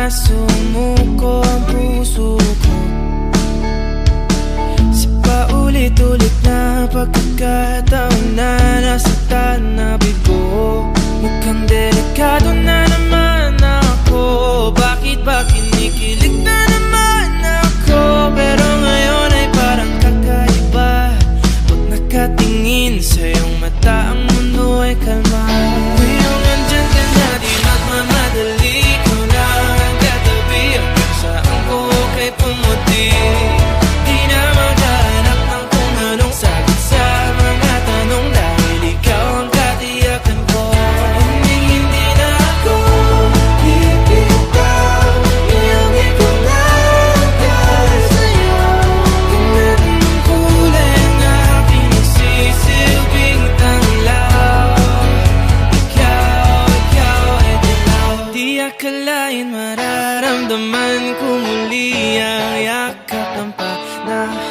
na sumuko ang puso ko. Sa paulit-ulit na pagkakataon na nasaktan na bigo now.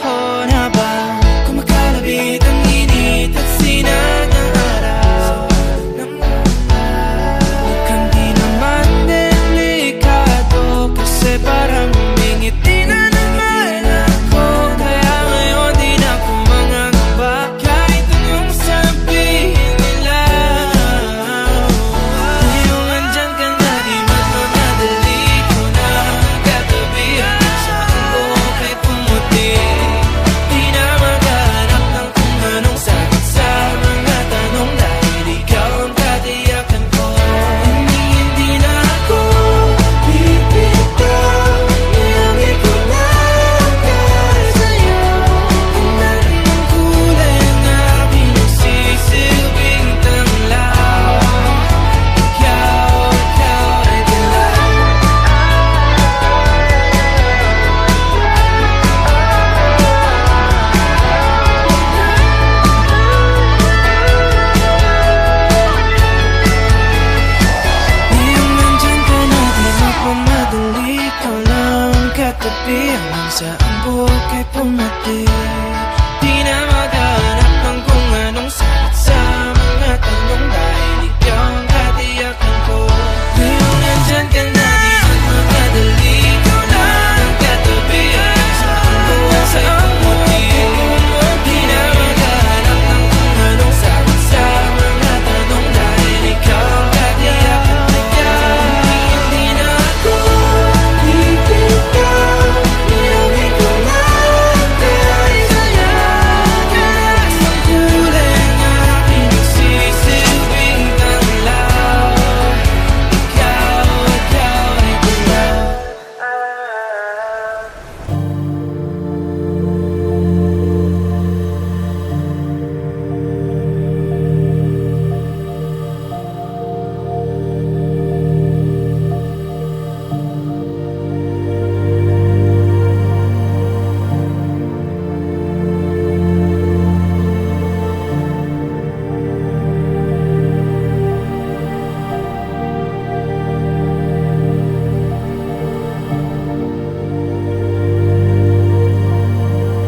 bisa ang buhay kay pumati